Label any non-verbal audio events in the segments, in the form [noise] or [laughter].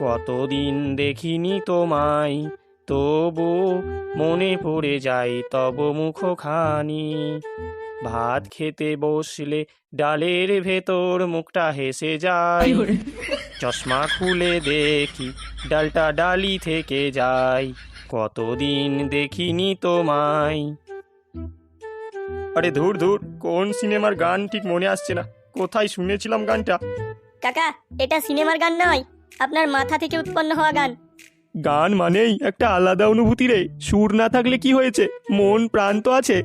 কতদিন দেখিনি তোমায় তবু মনে পড়ে যায় তব মুখখানি। ভাত খেতে বসলে ডালের ভেতর মুখটা হেসে যায়। চশমা খুলে দেখি ডালটা ডালি থেকে যায়। কতদিন দেখিনি তোমায়। আরে ধুর ধুর কোন সিনেমার গান ঠিক মনে আসছে না? কোথায় শুনেছিলাম গানটা? কাকা এটা সিনেমার গান নয়। আপনার মাথা থেকে উৎপন্ন হওয়া গান। গান মানেই একটা আলাদা অনুভূতি রে। সুর না থাকলে কি হয়েছে? মন প্রাণ তো আছে।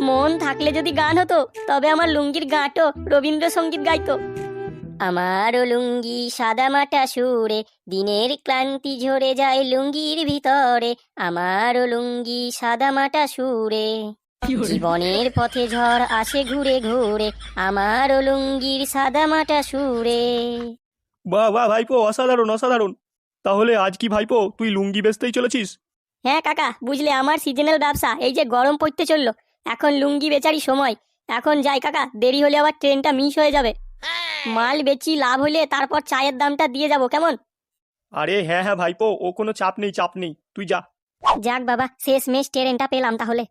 মন থাকলে যদি গান হতো তবে আমার লুঙ্গির গাঁটও রবীন্দ্রসঙ্গীত গাইতো। আমারও লুঙ্গি সাদা মাটা সুরে দিনের ক্লান্তি ঝরে যায় লুঙ্গির ভিতরে। আমারও লুঙ্গি সাদা মাটা সুরে। জীবনের পথে ঝড় আসে ঘুরে ঘুরে আমারও লুঙ্গির সাদা মাটা সুরে। বাহ বাহ ভাইপো অসাধারণ অসাধারণ। তাহলে আজ কি ভাইপো তুই লুঙ্গি বেচতেই চলেছিস? হ্যাঁ কাকা বুঝলে আমার সিজনাল ব্যবসা এই যে গরম পড়তে চলল। এখন লুঙ্গি বেচারই সময়। এখন যাই কাকা দেরি হলে আবার ট্রেনটা মিস হয়ে যাবে। মাল বেচি লাভ হলে তারপর চায়ের দামটা দিয়ে যাব কেমন? আরে হ্যাঁ হ্যাঁ ভাইপো ও কোনো চাপ নেই চাপ নেই। তুই যা। যাক বাবা শেষ মেশ ট্রেনটা পেলাম তাহলে।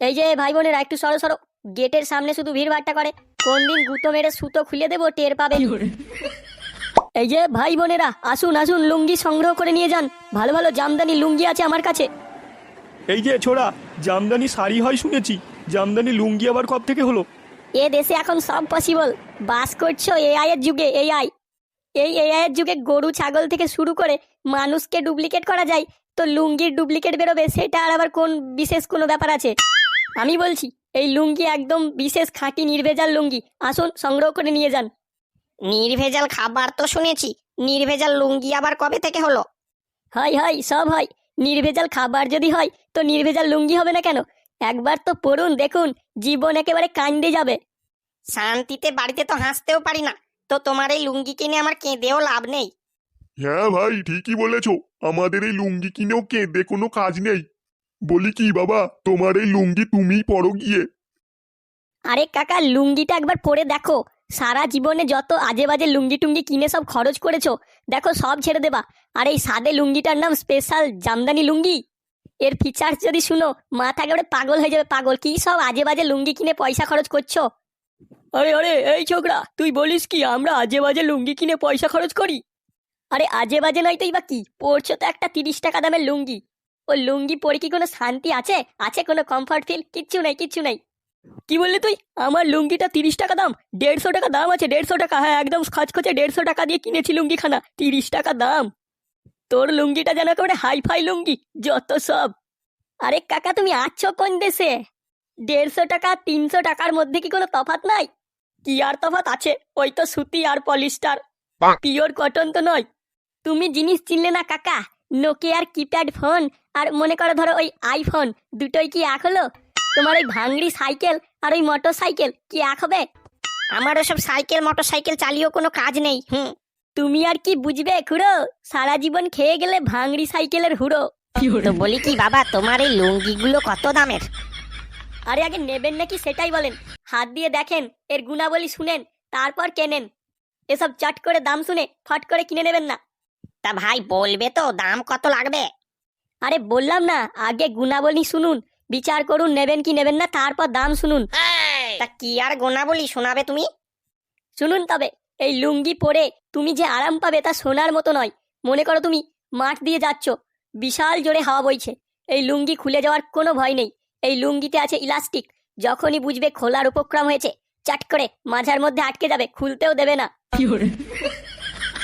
এই যে ভাই বোনেরা একটু সরো সরো। গেটের সামনে শুধু ভিড় ভাট্টা করে। কোন দিন গুঁতো মেরে সুতো খুলে দেবো টের পাবে। এই যে ভাই বোনেরা আসুন আসুন লুঙ্গি সংগ্রহ করে নিয়ে যান। ভালো ভালো জামদানি লুঙ্গি আছে আমার কাছে। এই যে ছোড়া জামদানি শাড়ি হয় শুনেছি। জামদানি লুঙ্গি আবার কব থেকে হলো? এ দেশে এখন সব পসিবল বাস করছ এআই এর যুগে এআই এই এআই এর যুগে গরু ছাগল থেকে শুরু করে মানুষকে ডুপ্লিকেট করা যায়। তো লুঙ্গির ডুপ্লিকেট বেরোবে সেটা আর আবার কোন বিশেষ কোনো ব্যাপার আছে? আমি বলছি এই লুঙ্গি একদম বিশেষ খাঁটি নির্ভেজাল লুঙ্গি। আসুন সংগ্রহ করে নিয়ে যান। নির্ভেজাল খাবার তো শুনেছি নির্ভেজাল লুঙ্গি আবার কবে থেকে হলো? হয় হয় সব হয় নির্ভেজাল খাবার যদি হয় তো নির্ভেজাল লুঙ্গি হবে না কেন? একবার তো পড়ুন দেখুন জীবন একেবারে কান্দে যাবে। শান্তিতে বাড়িতে তো হাসতেও পারি না তো তোমার এই লুঙ্গি কিনে আমার কেঁদেও লাভ নেই। হ্যাঁ ভাই ঠিকই বলেছ আমাদের এই লুঙ্গি কিনেও কেঁদে কোনো কাজ নেই। বলি কি বাবা তোমার এই লুঙ্গি তুমিই পরো গিয়ে। আরে কাকা লুঙ্গিটা একবার পরে দেখো সারা জীবনে যত আজে বাজে লুঙ্গি টুঙ্গি কিনে সব খরচ করেছ, দেখো সব ছেড়ে দেবা। আর এই সাদে লুঙ্গিটার নাম স্পেশাল জামদানি লুঙ্গি? এর ফিচার্স যদি শুনো মাথা একেবারে পাগল হয়ে যাবে, পাগল। কি সব আজে বাজে লুঙ্গি কিনে পয়সা খরচ করছ? আরে আরে, এই ছোকরা, তুই বলিস কি, আমরা আজে বাজে লুঙ্গি কিনে পয়সা খরচ করি? আরে আজে বাজে নয় তো বা কি? পড়ছো তো একটা তিরিশ টাকা দামের লুঙ্গি। ও লুঙ্গি পরে কি কোনো শান্তি আছে? আছে কোনো কমফর্ট ফিল কিচ্ছু নাই কিচ্ছু নাই। কি বললি তুই? আমার লুঙ্গিটা তিরিশ টাকা দাম। দেড়শো টাকা দাম আছে দেড়শো টাকা। হ্যাঁ একদম খচখচে দেড়শো টাকা দিয়ে কিনেছি লুঙ্গিখানা। তিরিশ টাকা দাম। তোর লুঙ্গিটা যেন একেবারে হাই ফাই লুঙ্গি যত সব। আরে কাকা তুমি আছো কোন দেশে? দেড়শো টাকা তিনশো টাকার মধ্যে কি কোনো তফাৎ নাই? কি আর তফাৎ আছে? ওই তো সুতি আর পলিস্টার। পিওর কটন তো নয়। তুমি জিনিস চিনলে না কাকা? নোকিয়ার কিপ্যাড ফোন। আর মনে করো ধরো ওই আইফোন দুটোই কি এক হলো? তোমার ওই ভাঙড়ি সাইকেল আর ওই মোটর সাইকেল কি এক হবে? আমার ওসব সাইকেল মোটর সাইকেল চালিয়েও কোনো কাজ নেই, হুম। তুমি আর কি বুঝবে খুড়ো? সারা জীবন খেয়ে গেলে ভাঙড়ি সাইকেলের হুড়ো। তো বলি কি বাবা, তোমার এই লুঙ্গিগুলো কত দামের? আরে আগে নেবেন নাকি সেটাই বলেন। হাত দিয়ে দেখেন, এর গুণাবলী শুনেন, তারপর কেনেন। এসব চট করে দাম শুনে ফট করে কিনে নেবেন না। তা ভাই, বলবে তো দাম কত লাগবে? আরে বললাম না, আগে গুণাবলী শুনুন বিচার করুন নেবেন কি নেবেন না তারপর দাম শুনুন। তা কি আর গোনা বলি শোনাবে তুমি? শুনুন তবে এই লুঙ্গি পরে তুমি যে আরাম পাবে তা সোনার মতো নয়। মনে করো তুমি মাঠ দিয়ে যাচ্ছ বিশাল জোরে হাওয়া বইছে। এই লুঙ্গি খুলে যাওয়ার কোনো ভয় নেই। এই লুঙ্গিতে আছে ইলাস্টিক যখনই বুঝবে খোলার উপক্রম হয়েছে চাট করে মাঝার মধ্যে আটকে যাবে খুলতেও দেবে না।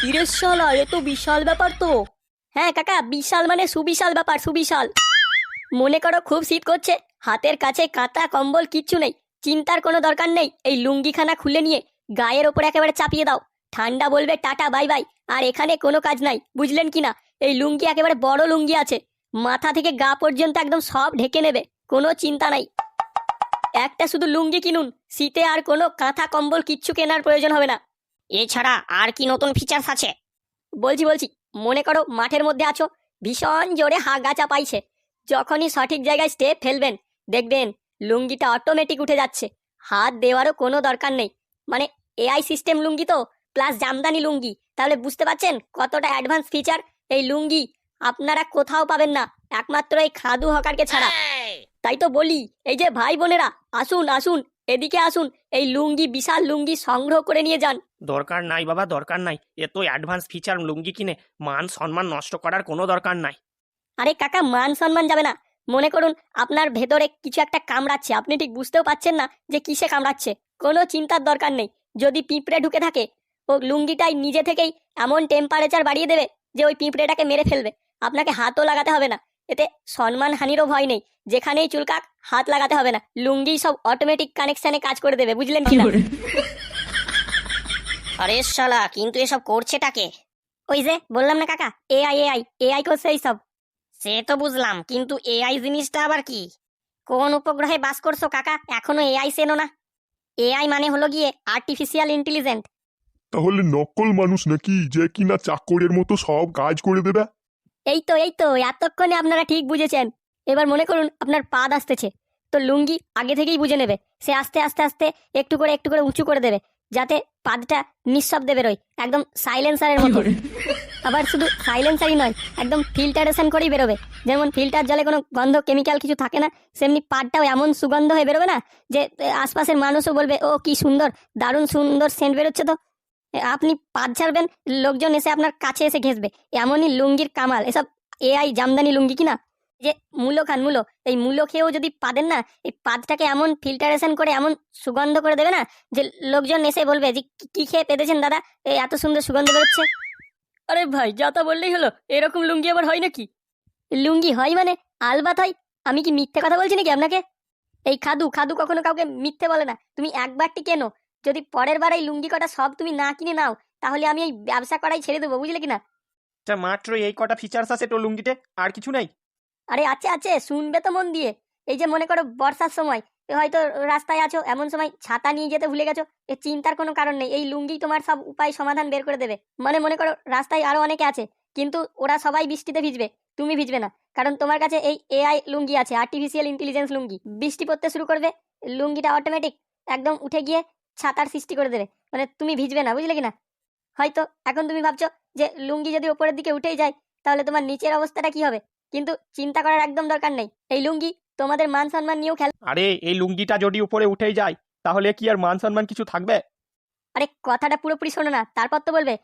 ইরেশালা এ তো বিশাল ব্যাপার তো। হ্যাঁ কাকা বিশাল মানে সুবিশাল ব্যাপার সুবিশাল। মনে করো খুব শীত করছে, হাতের কাছে কাঁথা, কম্বল, কিচ্ছু নেই। চিন্তার কোনো দরকার নেই, এই লুঙ্গিখানা খুলে নিয়ে গায়ের ওপর একেবারে চাপিয়ে দাও। ঠান্ডা বলবে, টাটা, বাই বাই। আর এখানে কোনো কাজ নাই, বুঝলেন কি না? এই লুঙ্গি একেবারে বড় লুঙ্গি আছে। মাথা থেকে গা পর্যন্ত একদম সব ঢেকে নেবে, কোনো চিন্তা নাই। একটা শুধু লুঙ্গি কিনুন, শীতে আর কোনো কাঁথা, কম্বল, কিচ্ছু কেনার প্রয়োজন হবে না। এছাড়া আর কি নতুন ফিচার্স আছে? বলছি বলছি, মনে করো মাঠের মধ্যে আছো? ভীষণ জোরে হা গাছা পাইছে। যখনই সঠিক জায়গায় স্টেপ ফেলবেন, দেখবেন লুঙ্গিটা অটোমেটিক উঠে যাচ্ছে। হাত দেওয়ারও কোনো দরকার নেই। মানে এআই সিস্টেম লুঙ্গি তো প্লাস জামদানি লুঙ্গি। তাহলে বুঝতে পারছেন কতটা অ্যাডভান্স ফিচার এই লুঙ্গি আপনারা কোথাও পাবেন না, একমাত্র এই খাদু হকারকে ছাড়া। তাই তো বলি, এই যে ভাই বোনেরা, আসুন আসুন, এদিকে আসুন, এই লুঙ্গি, বিশাল লুঙ্গি সংগ্রহ করে নিয়ে যান। দরকার নাই বাবা, দরকার নাই। এত অ্যাডভান্স ফিচার লুঙ্গি কিনে মান, সম্মান নষ্ট করার কোনো দরকার নাই। আরে কাকা মান সম্মান যাবে না। মনে করুন আপনার ভেতরে কিছু একটা কামড়াচ্ছে। আপনি ঠিক বুঝতেও পাচ্ছেন না যে কিসে কামড়াচ্ছে। কোনো চিন্তার দরকার নেই। যদি পিঁপড়ে ঢুকে থাকে ও লুঙ্গিটাই নিজে থেকেই এমন টেম্পারেচার বাড়িয়ে দেবে যে ওই পিঁপড়েটাকে মেরে ফেলবে। আপনাকে হাতও লাগাতে হবে না। এতে সম্মান হানিরও ভয় নেই। যেখানেই চুলকাক হাত লাগাতে হবে না। লুঙ্গি সব অটোমেটিক কানেকশনে কাজ করে দেবে বুঝলেন কি আরে শালা কিন্তু এসব করছে করছেটাকে ওই যে বললাম না কাকা এআই এআই এআই করছে এইসব। সে তো বুঝলাম কিন্তু এআই জিনিসটা আবার কি? কোন উপগ্রহে বাস করছ কাকা? এখনও এআই সেনো না। এআই মানে হলো গিয়ে আর্টিফিশিয়াল ইন্টেলিজেন্ট তাহলে নকল মানুষ নাকি যে কিনা চাকরের মতো সব কাজ করে দেবে? এই তো এই তো এতক্ষণে আপনারা ঠিক বুঝেছেন। এবার মনে করুন আপনার পাদ আসতেছে। তো লুঙ্গি আগে থেকেই বুঝে নেবে। সে আস্তে আস্তে আস্তে একটু করে একটু করে উঁচু করে দেবে যাতে পাদটা নিঃশব্দে বেরোয় একদম সাইলেন্সারের মতো। আবার শুধু সাইলেন্সারই নয়, একদম ফিল্টারেশন করেই বেরোবে। যেমন ফিল্টার জলে কোনো গন্ধ কেমিক্যাল কিছু থাকে না, সেমনি পাদটাও এমন সুগন্ধ হয়ে বেরোবে না যে আশপাশের মানুষও বলবে, ও, কি সুন্দর, দারুণ সুন্দর সেন্ট বেরোচ্ছে তো। আপনি পাদ ছাড়বেন লোকজন এসে আপনার কাছে এসে ঘেসবে এমনই লুঙ্গির কামাল, এসব এআই জামদানি লুঙ্গি কিনা? যে মূলো খান মূলো, এই মূলো খেয়েও যদি পাদেন না, এই পাদটাকে এমন ফিল্টারেশন করে, এমন সুগন্ধ করে দেবে না যে, লোকজন এসে বলবে যে, "কি- কি খেয়ে পেতেছেন দাদা? এই এত সুন্দর সুগন্ধ বেরোচ্ছে। আরে ভাই যা তা বললেই হলো। এরকম লুঙ্গি আবার হয় নাকি? লুঙ্গি হয় মানে? আলবাত হয়? আমি কি মিথ্যে কথা বলছি নাকি আপনাকে? এই খাদু খাদু কখনো কাউকে মিথ্যে বলে না। তুমি একবারটি কেনো? যদি পরের বার এই লুঙ্গি কটা সব তুমি না কিনে নাও তাহলে আমি এই ব্যবসা করাই ছেড়ে দেবো বুঝলে কিনা? এটা মাত্র এই কটা ফিচার্স আছে তো লুঙ্গিতে আর কিছু নাই? আরে আছে আছে শুনবে তো মন দিয়ে। এই যে মনে করো বর্ষার সময় হয়তো রাস্তায় আছো, এমন সময় ছাতা নিয়ে যেতে ভুলে গেছো, এ চিন্তার কোনো কারণ নেই, এই লুঙ্গি তোমার সব উপায় সমাধান বের করে দেবে। মানে মনে করো, রাস্তায় আরও অনেকে আছে, কিন্তু ওরা সবাই বৃষ্টিতে ভিজবে, তুমি ভিজবে না, কারণ তোমার কাছে এই এআই লুঙ্গি আছে আর্টিফিশিয়াল ইন্টেলিজেন্স লুঙ্গি। বৃষ্টি পড়তে শুরু করবে, লুঙ্গিটা অটোমেটিক একদম উঠে গিয়ে ছাতার সৃষ্টি করে দেবে মানে তুমি ভিজবে না, বুঝলে কিনা? হয়তো এখন তুমি ভাবছ যে লুঙ্গি যদি ওপরের দিকে উঠেই যায়, তাহলে তোমার নিচের অবস্থাটা কি হবে? কিন্তু চিন্তা করার একদম দরকার নেই, এই লুঙ্গি তোমাদের মান সম্মান নিয়েও খেল আরে এই লুঙ্গিটা যদি উপরে উঠেই যায় তাহলে কি আর মান সম্মান কিছু থাকবে? আরে কথাটা পুরোপুরি শোনো না তারপর তো বলবে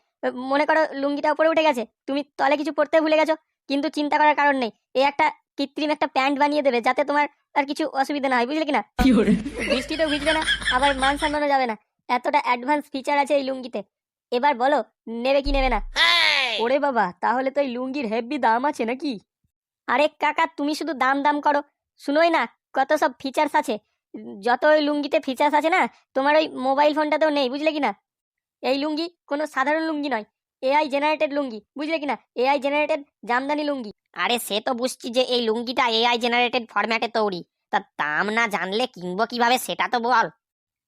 মনে করো লুঙ্গিটা উপরে উঠে গেছে তুমি তলে কিছু পড়তে ভুলে গেছো কিন্তু চিন্তা করার কারণ নেই এই একটা কৃত্রিম একটা প্যান্ট বানিয়ে দেবে যাতে তোমার আর কিছু অসুবিধা না হয় বুঝলে কিনা? বৃষ্টিতেও ভিজবে না আবার মান সম্মানও যাবে না এতটা অ্যাডভান্স ফিচার আছে এই লুঙ্গিতে এবার বলো নেবে কি নেবে না? ওরে বাবা তাহলে তো এই লুঙ্গির হেভি দাম আছে নাকি? আরে কাকা তুমি শুধু দাম দাম করো শুনোই না, কত সব ফিচার্স আছে। যত ওই লুঙ্গিতে ফিচার্স আছে না, তোমার ওই মোবাইল ফোনটাতেও নেই, বুঝলে কি না এই লুঙ্গি কোনো সাধারণ লুঙ্গি নয় এআই জেনারেটেড লুঙ্গি, বুঝলে কি না এআই জেনারেটেড জামদানি লুঙ্গি। আরে সে তো বুঝছি যে এই লুঙ্গিটা এআই জেনারেটেড ফরম্যাটে তৈরি। তা দাম না জানলে কিনবো কীভাবে সেটা তো বল।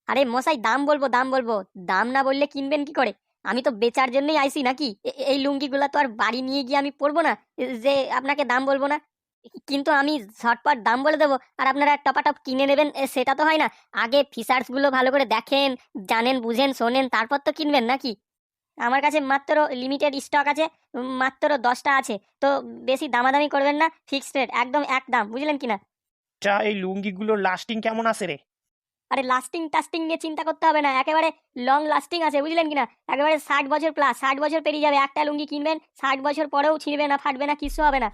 আরে মশাই, দাম বলব দাম বলব। দাম না বললে কিনবেন কি করে? আমি তো বেচার জন্যই আইছি নাকি? এই লুঙ্গিগুলা তো আর বাড়ি নিয়ে গিয়ে আমি পরবো না? যে আপনাকে দাম বলব না? কিন্তু আমি ঝটপট দাম বলে দেবো। আর আপনারা টপাটপ কিনে নেবেন সেটা তো হয় না। আগে ফিচার্সগুলো ভালো করে দেখেন জানেন বুঝেন শোনেন তারপর তো কিনবেন নাকি? আমার কাছে মাত্র লিমিটেড স্টক আছে মাত্র দশটা আছে। তো বেশি দামাদামি করবেন না ফিক্সড রেট একদম এক দাম বুঝলেন কিনা? যা এই লুঙ্গিগুলোর লাস্টিং কেমন আছে রে? আরে লাস্টিং টাস্টিং নিয়ে চিন্তা করতে হবে না একেবারে লং লাস্টিং আছে বুঝলেন কিনা? একেবারে ষাট বছর প্লাস ষাট বছর পেরিয়ে যাবে একটা লুঙ্গি কিনবেন ষাট বছর পরেও ছিঁড়বে না ফাটবে না কিছু হবে না।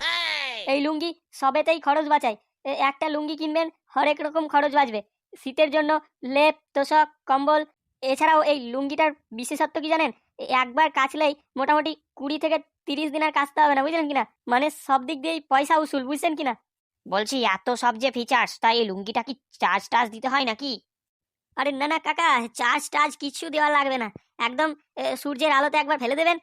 এই লুঙ্গি সবেতেই খরচ বাঁচায়। একটা লুঙ্গি কিনবেন, হরেক রকম খরচ বাঁচবে। শীতের জন্য লেপ, তোষক, কম্বল, এছাড়াও এই লুঙ্গিটার বিশেষত্ব কি জানেন? একবার কাচলেই মোটামুটি কুড়ি থেকে তিরিশ দিন আর কাচতে হবে না, বুঝলেন কিনা? মানে সব দিক দিয়েই পয়সা উসুল, বুঝছেন কিনা? বলছি, এত সব যে ফিচার্স তাই এই লুঙ্গিটা কি চার্জ টার্জ দিতে হয় নাকি? আরে না না, কাকা চার্জ টার্জ কিছু দেওয়া লাগবে না। একদম সূর্যের আলোতে একবার ফেলে দেবেন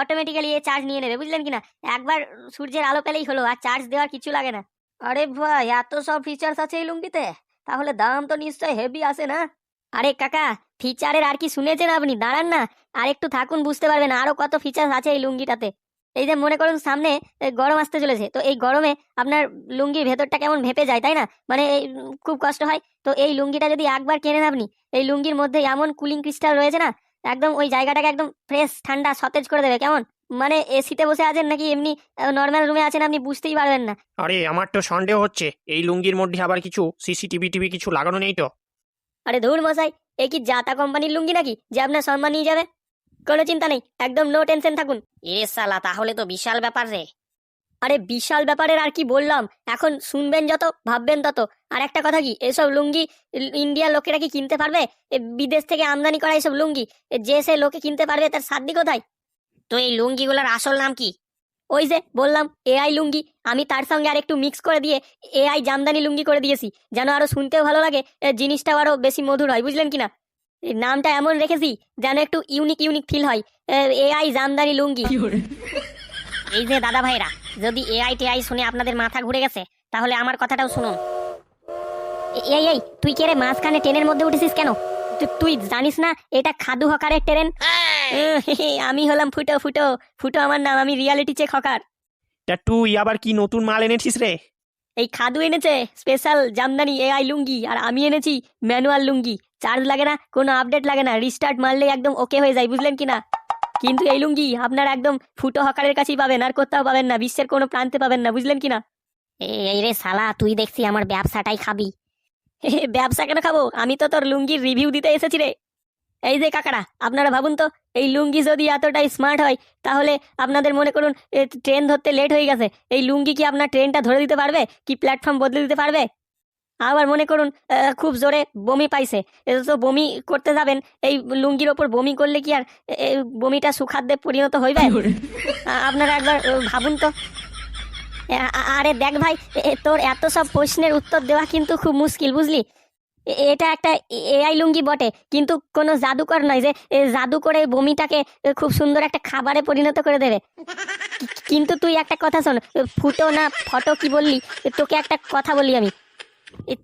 অটোমেটিক্যালি এ চার্জ নিয়ে নেবে, বুঝলেন কিনা? একবার সূর্যের আলো পেলেই হলো, আর চার্জ দেওয়ার কিছু লাগে না। আরে ভাই, এত সব ফিচার্স আছে এই লুঙ্গিতে, তাহলে দাম তো নিশ্চয় হেভি আসে না? আরে কাকা ফিচারের আর কি শুনেছেন আপনি? দাঁড়ান না আর একটু থাকুন, বুঝতে পারবেন আরও কত ফিচার্স আছে এই লুঙ্গিটাতে। এই যে মনে করুন সামনে গরম আসতে চলেছে তো এই গরমে আপনার লুঙ্গির ভেতরটা কেমন ভেপে যায় তাই না? মানে এই, খুব কষ্ট হয় তো এই লুঙ্গিটা যদি একবার কেনেন আপনি এই লুঙ্গির মধ্যে এমন কুলিং ক্রিস্টাল রয়েছে না একদম ওই জায়গাটাকে একদম ফ্রেশ ঠান্ডা সতেজ করে দেবে কেমন? মানে এসিতে বসে আছেন নাকি এমনি নর্মাল রুমে আছেন আপনি বুঝতেই পারবেন না। আরে আমার তো সন্দেহ হচ্ছে এই লুঙ্গির মধ্যে আবার কিছু সিসিটিভি টিভি কিছু লাগানো নেই তো? আরে ধুর মশাই এ কি জাতা কোম্পানির লুঙ্গি নাকি যে আপনার সম্মান নিয়ে যাবে? কোনো চিন্তা নেই, একদম নো টেনশন থাকুন। এরে সালা তাহলে তো বিশাল ব্যাপার রে। আরে বিশাল ব্যাপারের আর কি বললাম, এখন শুনবেন যত, ভাববেন তত। আর একটা কথা কি, এসব লুঙ্গি ইন্ডিয়ার লোকেরা কি কিনতে পারবে? বিদেশ থেকে আমদানি করা এসব লুঙ্গি যে সে লোকে কিনতে পারবে তার সাধ্য কোথায়? তো এই লুঙ্গিগুলোর আসল নাম কি? ওই যে বললাম, এআই লুঙ্গি, আমি তার সঙ্গে আর একটু মিক্স করে দিয়ে, এআই জামদানি লুঙ্গি করে দিয়েছি। যেন আরও শুনতেও ভালো লাগে জিনিসটাও আরও বেশি মধুর হয়, বুঝলেন কিনা? নামটা এমন রেখেছি যেন একটু ইউনিক ইউনিক ফিল হয়। এআই জামদানি লুঙ্গি। এই যে দাদা ভাইরা যদি এআই টিআই শুনে আপনাদের মাথা ঘুরে গেছে তাহলে আমার কথাটাও শুনুন। এই এই তুই কে রে মাঝখানে ট্রেনের মধ্যে উঠেছিস কেন? তু- তুই জানিস না এটা খাদু হকারের ট্রেন? আমি হলাম ফুটো ফুটো। ফুটো আমার নাম আমি রিয়ালিটি চেক হকার। তা তুই আবার কি নতুন মাল এনেছিস রে? এই খাদু এনেছে স্পেশাল জামদানি এআই লুঙ্গি আর আমি এনেছি ম্যানুয়াল লুঙ্গি। চার্জ লাগে না কোনো আপডেট লাগে না রিস্টার্ট মারলেই একদম ওকে হয়ে যায় বুঝলেন কি না? কিন্তু এই লুঙ্গি আপনার একদম ফুটো হকারের কাছেই পাবেন আর কোথাও পাবেন না বিশ্বের কোনো প্রান্তে পাবেন না বুঝলেন কি না? এ- এই রে সালা তুই দেখছি আমার ব্যবসাটাই খাবি। [laughs] ব্যবসা কেন খাব? আমি তো তোর লুঙ্গির রিভিউ দিতে এসেছি রে। এই যে কাকারা আপনারা ভাবুন তো এই লুঙ্গি যদি এতটাই স্মার্ট হয় তাহলে আপনাদের মনে করুন ট্রেন ধরতে লেট হয়ে গেছে। এই লুঙ্গি কি আপনার ট্রেনটা ধরে দিতে পারবে? কি প্ল্যাটফর্ম বদলে দিতে পারবে? আবার মনে করুন খুব জোরে বমি পাইছে। এটা তো বমি করতে যাবেন এই লুঙ্গির ওপর বমি করলে কি আর বমিটা সুখাদ্যে পরিণত হইবে? আপনারা একবার ভাবুন তো। আরে দেখ ভাই তোর এত সব প্রশ্নের উত্তর দেওয়া কিন্তু খুব মুশকিল বুঝলি? এটা একটা এআই লুঙ্গি বটে, কিন্তু কোনো জাদুকর নয় যে জাদু করে বমিটাকে খুব সুন্দর একটা খাবারে পরিণত করে দেবে। কিন্তু তুই একটা কথা শোন ফুটো না ফটো কি বললি? তোকে একটা কথা বলি আমি।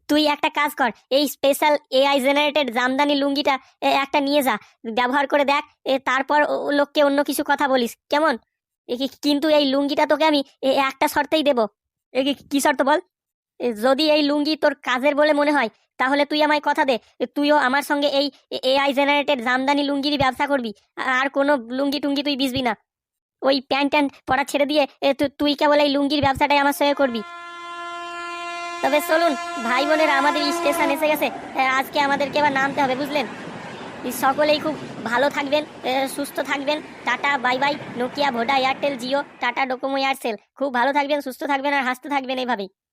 তুই একটা কাজ কর, এই স্পেশাল এআই জেনারেটেড জামদানি লুঙ্গিটা একটা নিয়ে যা, ব্যবহার করে দেখ তারপর লোককে অন্য কিছু কথা বলিস, কেমন? কিন্তু এই লুঙ্গিটা তোকে আমি একটা শর্তেই দেবো। কি- শর্ত বল? যদি এই লুঙ্গি তোর কাজের বলে মনে হয়, তাহলে তুই আমায় কথা দে। তুইও আমার সঙ্গে এই এআই জেনারেটেড জামদানি লুঙ্গিরই ব্যবসা করবি। আর কোনো লুঙ্গি টুঙ্গি তুই বিজবি না। ওই প্যান্ট ট্যান্ট পরা ছেড়ে দিয়ে তুই কেবল এই লুঙ্গির ব্যবসাটাই আমার সঙ্গে করবি। তবে চলুন, ভাই বোনেরা আমাদের স্টেশন এসে গেছে। আজকে আমাদেরকে এবার নামতে হবে, বুঝলেন? সকলেই খুব ভালো থাকবেন সুস্থ থাকবেন। Tata, bye bye. Nokia, Voda, Airtel, Jio, Tata, Docomo, Aircel. খুব ভালো থাকবেন, সুস্থ থাকবেন আর হাসতে থাকবেন এইভাবেই।